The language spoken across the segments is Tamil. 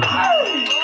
Oh!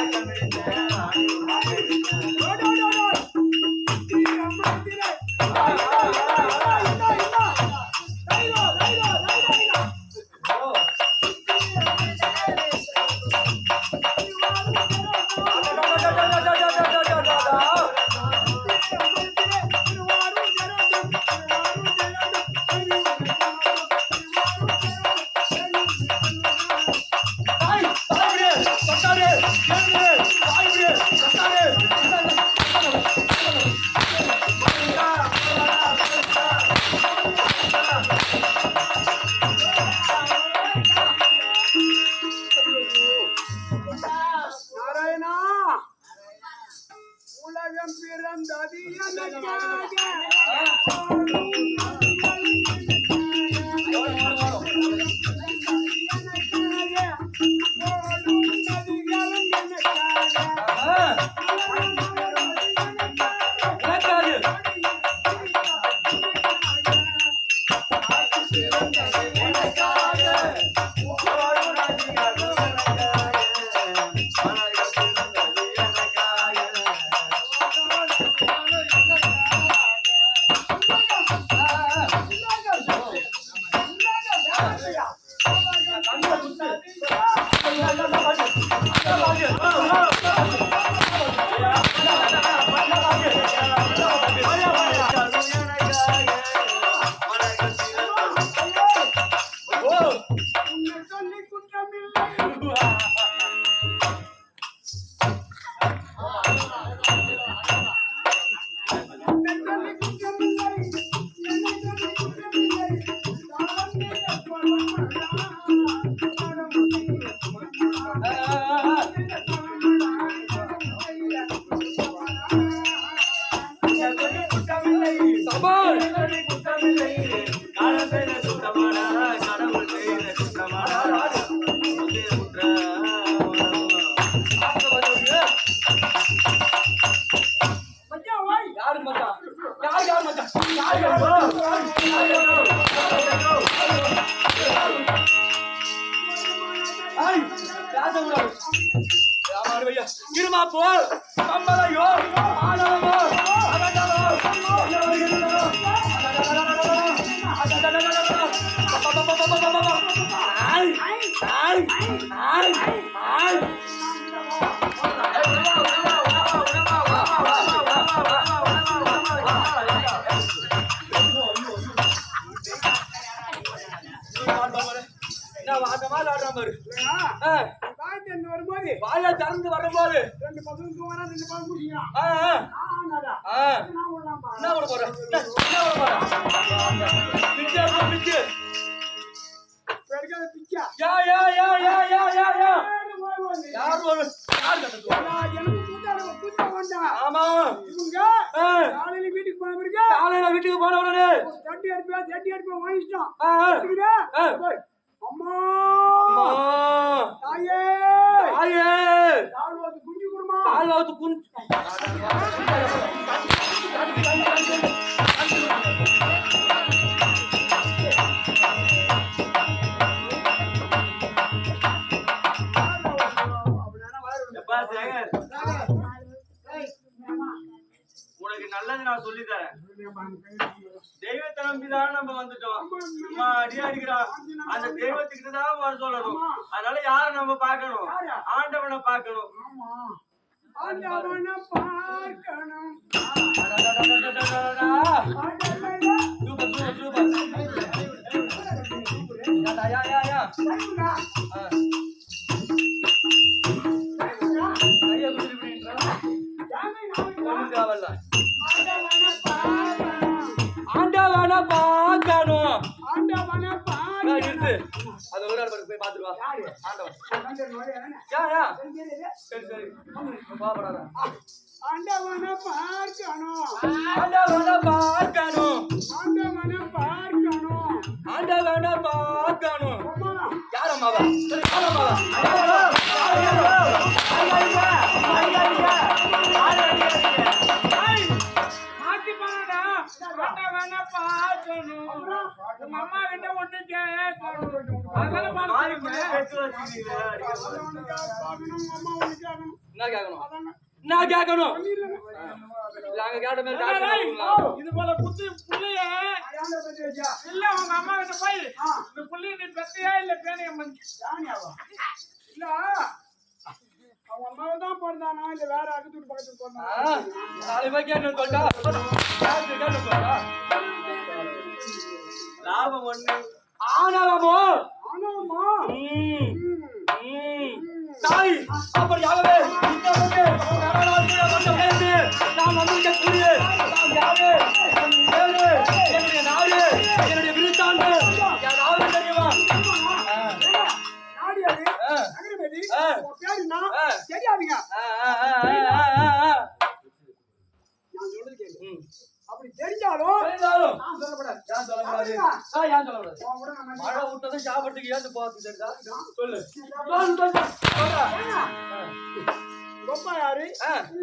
நாராயணா உலகம் பிறந்தது எனக்காக திறந்து வரும்போது ரெண்டு பசங்க தூங்குறா ரெண்டு பசங்க குடிக்கிறான் ஆ, ஆ, என்ன போற என்ன என்ன அம்மா தாயே. தாயே தாழ்வு குஞ்சு உனக்கு நல்லது நான் சொல்லி தரேன் நம்பிதான் நம்ம வந்துட்டோம். அம்மா அடி அடிக்கிறா அந்த தெய்வத்துக்கிட்ட தான் வர சொல்லணும். அதனால யார நம்ம பார்க்கணும்? ஆண்டவனை பார்க்கணும். ஆண்டவனை பார்க்கணும். Super super super. Yeah yeah yeah yeah, yeah. சரி, சரி. கோவப்படாத. ஆண்டவனை பார்க்கணும் ஆண்டவனை பார்க்கணும். ஆண்டவனை பார்க்கணும் ஆண்டவனை பார்க்கணும். அம்மா யார் அம்மாவா? உங்க அம்மா ஒண்ணு கேட்கணும். என்ன கேட்கணும். என்ன கேட்கணும். நாங்க கேட்ட மாதிரி இது போல குத்து புள்ளைய இல்ல உங்க அம்மா கிட்ட போய் இந்த புள்ளைய நீ பெத்தையா இல்ல பேனைய இல்ல. அவங்க அம்மாவை தான் பிறந்தானா? இல்ல வேற அக்கத்தூர் பக்கத்துக்கு பிறந்தானா? நாளைக்கு கேட்டு சொல்லிட்டா கேட்டு கேட்டு சொல்லிட்டா லாபம் ஒண்ணு ஆனாலாமோ ஆனாமா ம், ம். தாய் அப்படியாகவே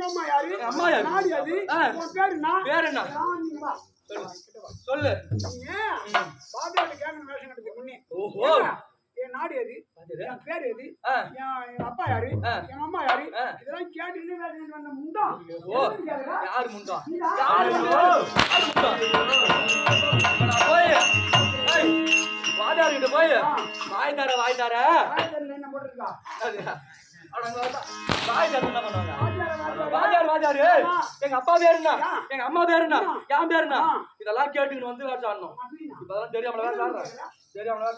அம்மா யாரு? அம்மா யாரு? நாடி அது. உன் பேரு என்ன பேர் என்ன நான் சொல்லு. சொல்லு. நீங்க பாபாட்ட கேட்கணும் வேஷம் கட்டுறதுக்கு முன்னே ஓஹோ. என் நாடு எது என் பேர் எது. என் அப்பா யாரு. எங்க அம்மா யாரு. இதெல்லாம் கேட்டுட்டு வேஷம் கட்டி வந்த முண்டா? யாரு முண்டா? யாரு முண்டா? நான் போய்? ஏய், வாடார்கிட்ட போய்? வாய் தர வாய் தர. ஆயிரத்தி என்ன போட்டிருக்கா? எங்க அப்பா பேர் என்ன ஆ. எங்க அம்மா பேர் என்ன என் பேர் என்ன ஆ. இதெல்லாம் கேட்டுக்கிட்டு வந்து ஆடணும் அப்படின்னா, இப்பதான் தெரியாமல வேலை ஆடுறேன் தெரியாமல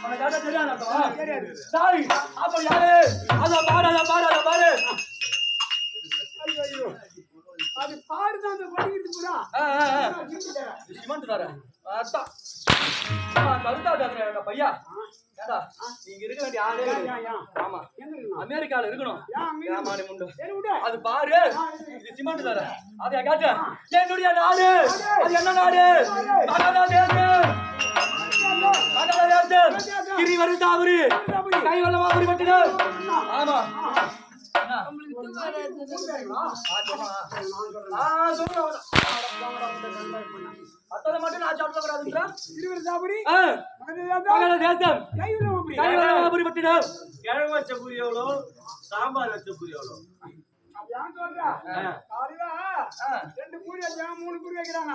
அவனை கேட்டா தெரியாது. சாரி அப்ப யாரு? அத பாரு அத பாரு அத பாரு. ஐயோ, ஐயோ. அது பாருதான் அந்த திருப்பி தரேன். சிமெண்ட் தர அத்தா. கருத்தா கேக்குறேன் எங்க பையா. நீங்க இருக்க வேண்டிய ஆளே? ஆமா? அமெரிக்கால இருக்கணும். அது பாரு. இது சிமெண்ட் தானே. அதை காட்டு. என்னுடைய நாடு. அது என்ன நாடு? கிரி வருதாபுரி கை வல்லமா புரி பட்டினர் ஆமா. அத்தனை மட்டும் நான் சாப்பிட கூடாதுன்றா? திருவிருந்தாபுரி, ஆ, மகதேவதா, பங்களாதேசம் கைவிலமாபுரி. கை வல்லமா புரி பட்டினர் கிழங்கு வச்ச பூரி எவ்வளோ? சாம்பார் வச்ச பூரி எவ்வளோ. ரெண்டு பூரி வச்சாங்க, மூணு பூரி வைக்கிறாங்க.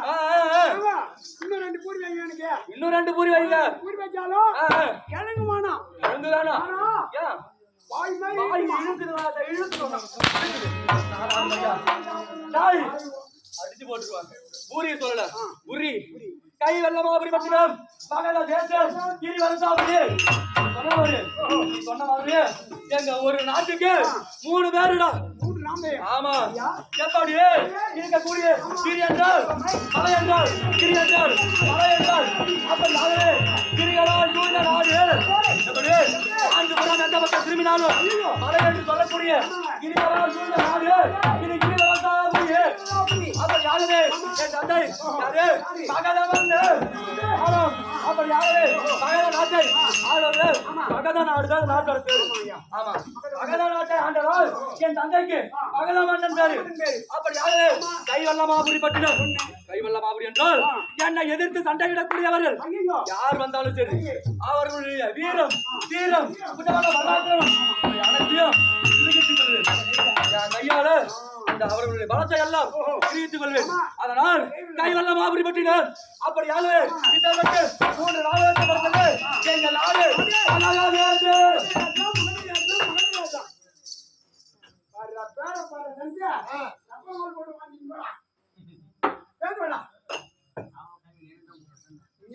இன்னும் ரெண்டு பூரி வைங்க எனக்கு. இன்னும் ரெண்டு பூரி வைங்க. பூரி வச்சாலும் ஆ, ஆ. கிழங்கு வேணாம். அடிச்சு போட்டுருவாங்க. பூரி சொல்லல. புரி. கை வெள்ளமா புரி பட்டினம் மகள தேசம். கிரி வருசாபுரி சொன்ன மாதிரி. சொன்ன மாதிரி. எங்க ஒரு நாட்டுக்கு மூணு பேருடா. ஆமா. எப்படி இருக்கக்கூடிய கிரி என்றால் மலை என்றால் கிரி என்றால் மலை என்றால் அப்ப நாளே கிரிகளால் சூழ்ந்த நாடு. எப்படி ஆண்டு புறம் எந்த பக்கம் திரும்பினாலும் மலை என்று சொல்லக்கூடிய கிரிகளால் சூழ்ந்த நாடு. இது கிரிகளால் என் தந்தைக்கு பகத மன்னன் பேரு அப்படி யாரு கைவல்லமாபுரி பட்டினம் கைவல்லமாபுரி என்றால் என்னை எதிர்த்து சண்டையிடக்கூடியவர்கள் யார் வந்தாலும் சரி அவர்களுடைய வீரம் தீரம் குற்றவாள வரலாற்றம் அனைத்தையும் நிரூபித்துக் கையால அவர்களுடைய பலத்தை எல்லாம் நிரூபித்துக் கொள்வேன். அதனால் கைவல்ல மாபுரி பற்றினர். அப்படியாக இதற்கு மூன்று நாளுக்கு பிறந்தது எங்கள்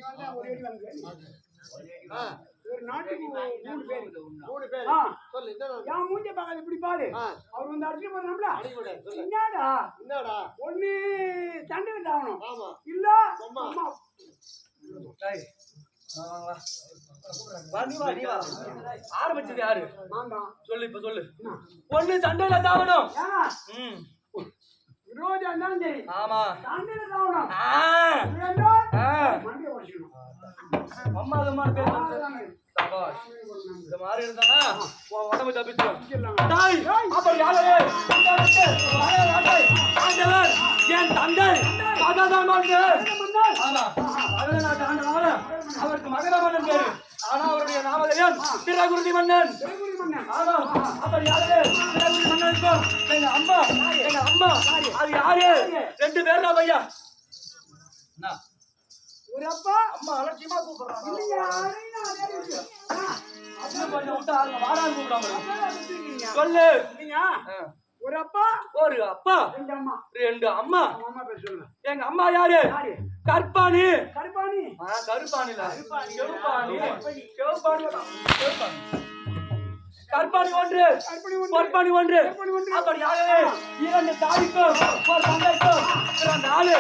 வந்தா ஒரு. ஒரு நாட்டுக்கு மூணு பேர். மூணு பேர். ஆ. சொல்லு என்ன என் மூஞ்ச பார்க்காத இப்படி பாரு. ஆ. அவர் வந்து அடிச்சு போறாங்களா என்னடா என்னடா ஒண்ணு சண்டையில் ஆகணும். ஆமா. இல்ல? அம்மா. ஆரம்பிச்சது யாரு? சொல்லு இப்ப சொல்லு. ஒண்ணு சண்டையில தாவணும் ஏன்னா ம், விரோதியா இருந்தாலும் சரி ஆமா. சண்டையில் உடைச்சிக்கணும். அம்மா பேர் வந்து அவ்வளவுதாங்க. சபாஷ். இந்த மாதிரி இருந்தானா? உன் உடம்பு ஆண்டவர் என் தந்தை. அவருக்கு மகதமன்னன் பேரு. ஆனா அவருடைய நாமதயம் திரகுருதி மன்னன். மன்னன். ஆமா அப்படி யாரு? மன்னனுக்கும் எங்க அம்மா. எங்க அம்மா. அது யாரு? ரெண்டு பேர் என்ன? ஒரு அப்பா அம்மா அலட்சியமா கூப்பிடுறாங்க. கொஞ்சம் விட்டு. சொல்லு. இல்லைங்க, ஆ. ஒரு அப்பா ஒரு அப்பா. ரெண்டு அம்மா. ரெண்டு அம்மா. அம்மா பேர் சொல்லுங்க. எங்க அம்மா யாரு? கற்பாணி கருப்பாணி. ஆ, கருப்பாணி இல்ல. செவப்பாணி. செவப்பாணி வேணாம். செவப்பாணி. கற்பாணி ஒன்று. பொற்பாணி ஒன்று. அப்படி யாரு? இரண்டு தாய்க்கும் ஒரு தந்தைக்கும் இரண்டு ஆளு.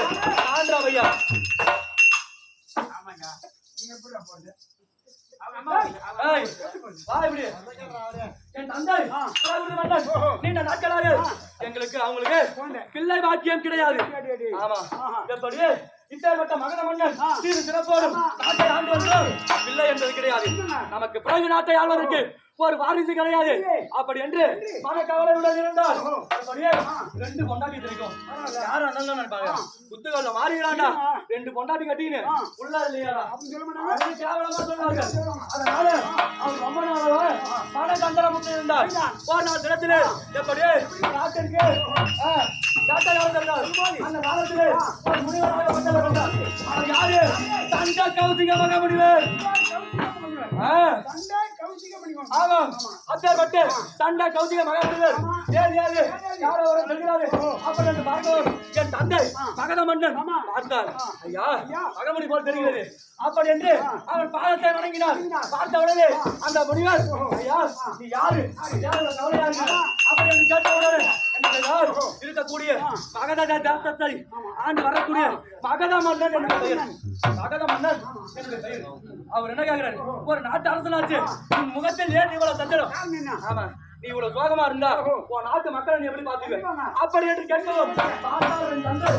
எங்களுக்கு அவங்களுக்கு பிள்ளை பாக்கியம் கிடையாது. ஆமா. ஆஹா. எப்படி இப்பேற்பட்ட மகத மன்னன் சீரு சிறப்போடும் நாட்டை ஆண்டு வந்தோம் பிள்ளை என்பது கிடையாது. நமக்கு பிறகு நாட்டை ஆள்வதற்கு ஒரு வாரிசு கிடையாது. அப்படி என்று மனக்கவலையுடன் இருந்தால் அப்படியே ரெண்டு பொண்டாட்டி தெரிக்கும். யாரும் அண்ணன் நினைப்பாங்க குத்துக்கல்ல மாறிடாண்டா ரெண்டு பொண்டாட்டி கட்டின்னு உள்ள இல்லையாடா. கேவலமா சொன்னார்கள். அதனால அவர் ரொம்ப நாளாக மன சந்தரமுற்று இருந்தார். ஒரு நாள் தினத்திலே. எப்படி நாட்டிற்கு, ஆ, நாட்டை ஆளுகிறார். அந்த காலத்திலே ஒரு வந்தார். அவர் யாரு? தங்க கௌசிக மக ஆ, சண்டை கௌசிக பண்ணிக்கோங்க ஆமாம். அப்பேற்பட்ட தண்ட கௌசிக மக முனிவர். ஏது, ஏது? யாரோ சொல்கிறாரு. அப்படி என்று பார்க்கவும் என் தந்தை மகத மன்னன் பார்த்தார். ஐயா மகமுடி போல் தெரிகிறது. அப்படி என்று அவர் பாதத்தை வணங்கினார். பார்த்த உடனே அந்த முனிவர் ஐயா நீ யாரு? யாரு? கவலையா இருக்கு? அப்படி என்று கேட்ட உடனே என்ன செய்தார்? இருக்கக்கூடிய மகத தேசத்தை ஆண்டு வரக்கூடிய மகத மன்னன் என்னுடைய பெயர். மகத மன்னன் என்னுடைய பெயர். அவர் என்ன கேட்கிறாரு? ஒரு நாட்டு அரசனாச்சு. உன் முகத்தில் ஏன் இவ்வளவு சஞ்சலம்? ஆமா. நீ இவ்வளவு சோகமா இருந்தா உன் நாட்டு மக்களை நீ எப்படி பாத்துக்க அப்படி என்று தந்தை.